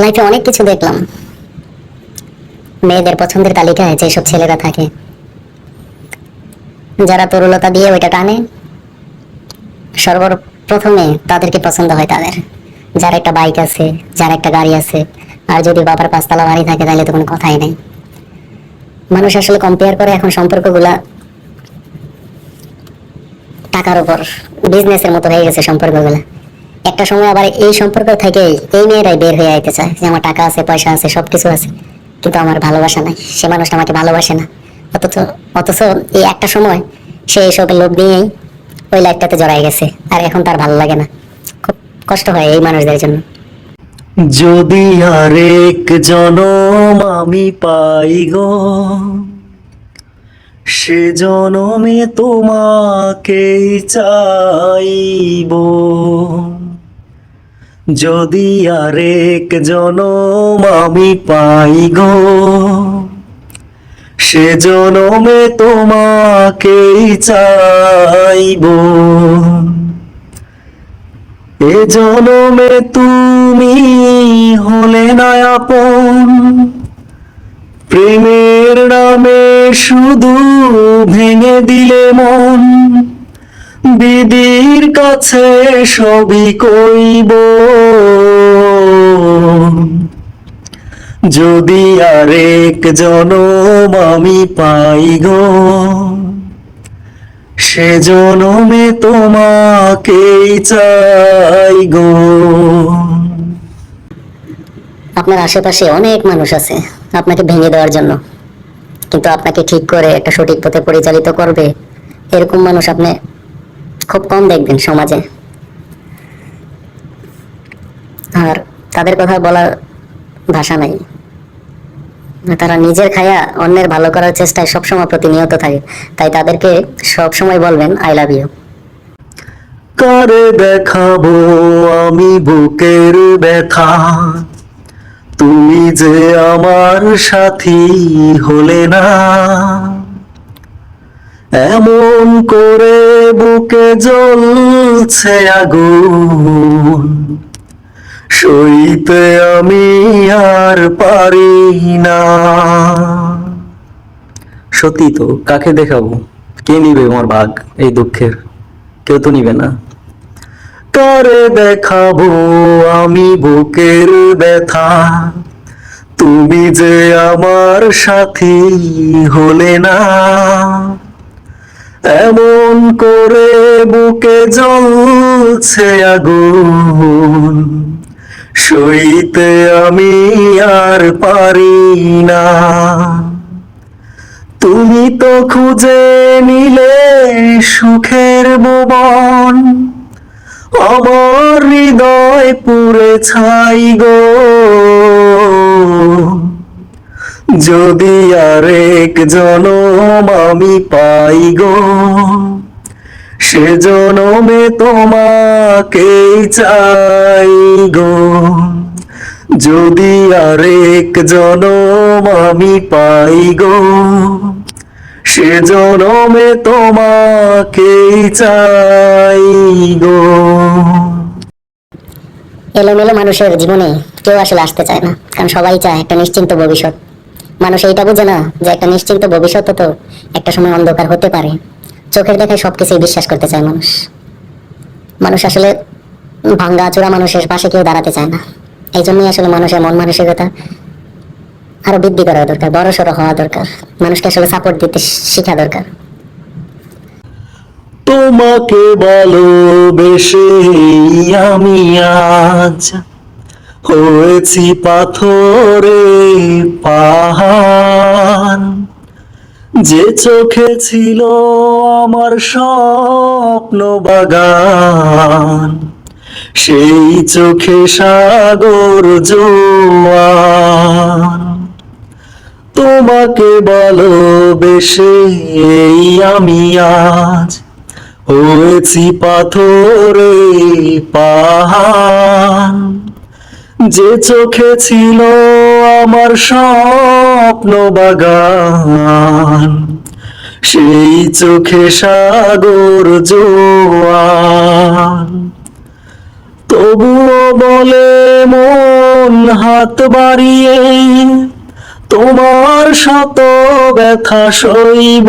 লাইফে অনেক কিছু দেখলাম। মেয়েদের পছন্দের তালিকায় যেসব ছেলেরা থাকে। যারা তরুলতা দিয়ে ওইটা টানে, সর্বপ্রথমে তাদেরকে পছন্দ হয় তাদের। যার একটা বাইক আছে, যার একটা গাড়ি আছে, আর যদি বাবার পাঁচতলা বাড়ি থাকে তাহলে তো কোনো কথাই নেই। মানুষ আসলে কম্পেয়ার করে এখন সম্পর্কগুলা টাকার উপর বিজনেসের মতো হয়ে গেছে সম্পর্কগুলা। একটা সময় আবার এই সম্পর্ক থেকে এই মেয়েরাই বের হয়ে আইতে চায় যে আমার টাকা আছে, পয়সা আছে, সবকিছু আছে। কিন্তু আমার ভালোবাসা নাই। সে মানুষটা আমাকে ভালোবাসে না। অথচ অথচ এই একটা সময় সে এসবের লোভ দিয়েই ওই লাইফটাতে জড়াই গেছে। আর এখন তার ভালো লাগে না। খুব কষ্ট হয় এই মানুষদের জন্য। যদি আরেক জনম আমি পাই গো, সে জনমে তোমাকেই চাইব। যদি আরেক জনম আমি পাই গো, সে জনমে তোমাকেই চাইব। এ জনমে তুমি হলে না আপন, প্রেমের নামে শুধু ভেঙে দিলে মন। বিদির কাছে সবই কইব। যদি আরেক জনম আমি পাই গো, সে জনমে তোমাকেই চাই গো। আপনার আশেপাশে অনেক মানুষ আছে আপনাকে ভেঙে দেওয়ার জন্য। কিন্তু আপনাকে ঠিক করে একটা সঠিক পথে পরিচালিত করবে, এরকম মানুষ আপনি খুব কম দেখবেন সমাজে। আর তাদের কথা বলার ভাষা নাই। তারা নিজের খায়া অন্যের ভালো করার চেষ্টায় সবসময় প্রতিনিয়ত থাকে। তাই তাদেরকে সবসময় বলবেন আই লাভ ইউ কারে দেখাবো আমি বুকের ব্যথা? তুমি যে আমার সাথী হলে না? এমন করে বুকে জ্বলছে আগুন। সইতে আমি আর পারি না। সত্যি তো, কাকে দেখাবো? কে নিবে আমার ভাগ এই দুঃখের? কেউ তো নিবে না। কারে দেখাবো আমি বুকের ব্যথা? তুমি যে আমার সাথী হলে না এমন করে বুকে জ্বলছে আগুন। সইতে আমি আর পারি না। তুমি তো খুঁজে নিলে সুখের ভুবন আমার হৃদয় পুরে ছাই গো। যদি আরেক জনম আমি পাই গো। সে জনমে তোমাকেই চাই গো। যদি আরেক জনম আমি পাই গো, সে জনমে তোমাকেই চাই গো। এলোমেলো মানুষের জীবনে কেউ আসলে আসতে চায় না, কারণ সবাই চায় একটা নিশ্চিন্ত ভবিষ্যৎ। মানুষ এইটা বোঝে না যে একটা নিশ্চিন্ত ভবিষ্যৎ তো একটা সময় অন্ধকার হতে পারে। চোখের দেখায় সবকিছুই বিশ্বাস করতে চায় মানুষ। মানুষ আসলে ভাঙ্গা চূড়া মানুষের পাশে কেউ দাঁড়াতে চায় না। এই জন্যই আসলে মানুষের মন মানসিকতা আরও বৃদ্ধি করা দরকার, বড় সড়ো হওয়া দরকার। মানুষকে আসলে সাপোর্ট দিতে শেখা দরকার। তোমাকে ভালোবেসে আমি আজ হয়েছি পাথরে পাহাড়। যে চোখে ছিল আমার স্বপ্ন বাগান, সেই চোখে সাগর জোয়ান। তোমাকে ভালোবেসে এই আমি আজ হয়েছি পাথরে পাহাড়। যে চোখে ছিল আমার স্বপ্ন বাগান, সেই চোখে সাগর জোয়ান। তবুও বলে মন হাত বাড়িয়ে, তোমার শত ব্যথা সইব।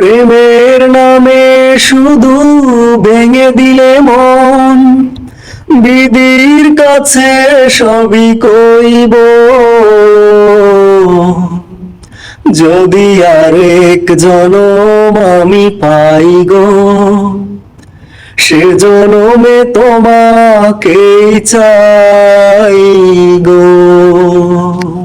প্রেমের নামে শুধু ভেঙে দিলে মন। বিদির কাছে সবই কইব। যদি আরেক জনম আমি পাই গো, সে জনমে তোমাকেই চাই গো।